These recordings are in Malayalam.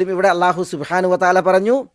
ഇവിടെ അള്ളാഹു സുബാനു വതാല പറഞ്ഞു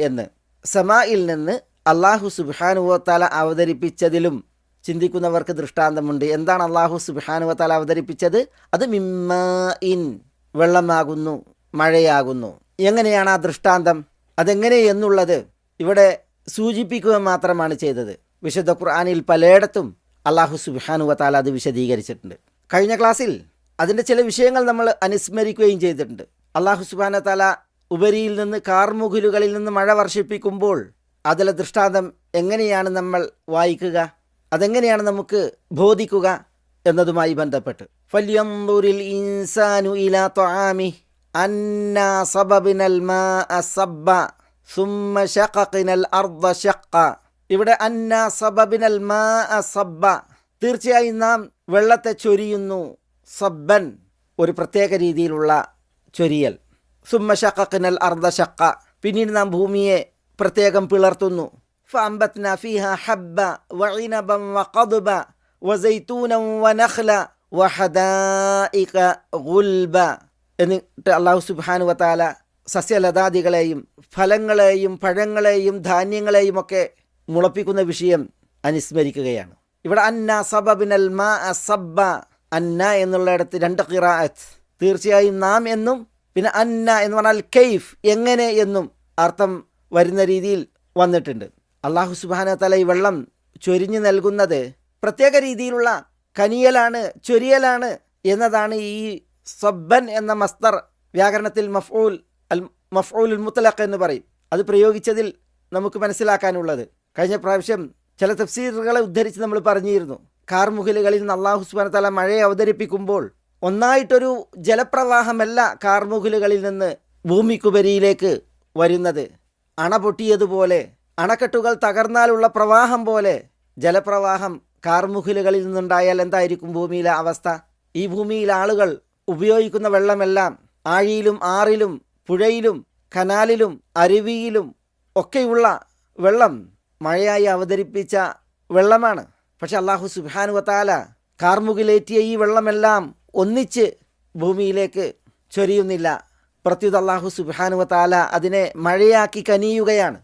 എന്ന്. സമായിൽ നിന്ന് അള്ളാഹു സുബാനു വതാല അവതരിപ്പിച്ചതിലും ചിന്തിക്കുന്നവർക്ക് ദൃഷ്ടാന്തമുണ്ട്. എന്താണ് അള്ളാഹു സുബാനു വതാല അവതരിപ്പിച്ചത്? അത് മിമ്മഇൻ വെള്ളമാകുന്നു മഴയാകുന്നു. എങ്ങനെയാണ് ആ ദൃഷ്ടാന്തം? അതെങ്ങനെ എന്നുള്ളത് ഇവിടെ സൂചിപ്പിക്കുക മാത്രമാണ് ചെയ്തത്. വിശുദ്ധ ഖുർആാനിൽ പലയിടത്തും അള്ളാഹു സുബാനു വത്താല അത് വിശദീകരിച്ചിട്ടുണ്ട്. കഴിഞ്ഞ ക്ലാസ്സിൽ അതിന്റെ ചില വിഷയങ്ങൾ നമ്മൾ അനുസ്മരിക്കുകയും ചെയ്തിട്ടുണ്ട്. അള്ളാഹു സുബാന താല ഉപരിയിൽ നിന്ന് കാർമുകിലുകളിൽ നിന്ന് മഴ വർഷിപ്പിക്കുമ്പോൾ അതിലെ ദൃഷ്ടാന്തം എങ്ങനെയാണ് നമ്മൾ വായിക്കുക? അതെങ്ങനെയാണ് നമുക്ക് ബോധിക്കുക എന്നതുമായി ബന്ധപ്പെട്ട്. ഫല്യന്ദുരിൽ ഇൻസാനു ഇലാ അന്നാ സബബിനൽ മാ സബ്ബ സുമ്മ അർദ ഇവിടെ അന്ന സബബിനൽ മാഅ സബ്ബ തീർച്ചയായും നാം വെള്ളത്തെ ചൊരിയുന്നു സബ്ബൻ ഒരു പ്രത്യേക രീതിയിലുള്ള ചൊരിയൽ സുമ്മ ഷഖഖിനൽ അർദ ഷഖ പിന്നീട് നാം ഭൂമിയെ പ്രത്യേകം പിളർത്തുന്നു فأنبتنا فيها حبا وعنبا وقضبا وزيتونا ونخلا وحدائق غلبا എന്നിട്ട് അള്ളാഹു സുബ്ഹാനു വതാല സസ്യലതാദികളെയും ഫലങ്ങളെയും പഴങ്ങളെയും ധാന്യങ്ങളെയും ഒക്കെ മുളപ്പിക്കുന്ന വിഷയം അനുസ്മരിക്കുകയാണ്. ഇവിടെ അന്ന സബബിനൽ മാ സബ്ബ അന്ന എന്നുള്ളിടത്ത് രണ്ട് ഖിറാഅത്ത്. തീർച്ചയായും നാം എന്നും പിന്നെ അന്ന എന്ന് പറഞ്ഞാൽ കെയ്ഫ് എങ്ങനെ എന്നും അർത്ഥം വരുന്ന രീതിയിൽ വന്നിട്ടുണ്ട്. അള്ളാഹു സുബാന തല ഈ വെള്ളം ചൊരിഞ്ഞു നൽകുന്നത് പ്രത്യേക രീതിയിലുള്ള കനിയലാണ് ചൊരിയലാണ് എന്നതാണ് ഈ സബ്ബൻ എന്ന മസ്തർ വ്യാകരണത്തിൽ മഫ്ഊൽ അൽ മഫ്ഊൽ മുത്തലഖ് എന്ന് പറയും. അത് പ്രയോഗിച്ചതിൽ നമുക്ക് മനസ്സിലാക്കാനുള്ളത്. കഴിഞ്ഞ പ്രാവശ്യം ചില തഫ്സീറുകളെ ഉദ്ധരിച്ച് നമ്മൾ പറഞ്ഞിരുന്നു. കാർമുകിലുകളിൽ നിന്ന് അള്ളാഹു സുബാന തല മഴയെ അവതരിപ്പിക്കുമ്പോൾ ഒന്നായിട്ടൊരു ജലപ്രവാഹമല്ല കാർമുകിലുകളിൽ നിന്ന് ഭൂമിക്കുപരിയിലേക്ക് വരുന്നത്. അണ പൊട്ടിയതുപോലെ അണക്കെട്ടുകൾ തകർന്നാലുള്ള പ്രവാഹം പോലെ ജലപ്രവാഹം കാർമുകിലുകളിൽ നിന്നുണ്ടായാൽ എന്തായിരിക്കും ഭൂമിയിലെ അവസ്ഥ? ഈ ഭൂമിയിൽ ആളുകൾ ഉപയോഗിക്കുന്ന വെള്ളമെല്ലാം ആഴിയിലും ആറിലും പുഴയിലും കനാലിലും അരുവിയിലും ഒക്കെയുള്ള വെള്ളം മഴയായി അവതരിപ്പിച്ച വെള്ളമാണ്. പക്ഷെ അള്ളാഹു സുബാനു വത്താല കാർമുകിലേറ്റിയ ഈ വെള്ളമെല്ലാം ഒന്നിച്ച് ഭൂമിയിലേക്ക് ചൊരിയുന്നില്ല. പ്രത്യുത അള്ളാഹു സുബാനു വത്താല അതിനെ മഴയാക്കി കനിയുകയാണ്.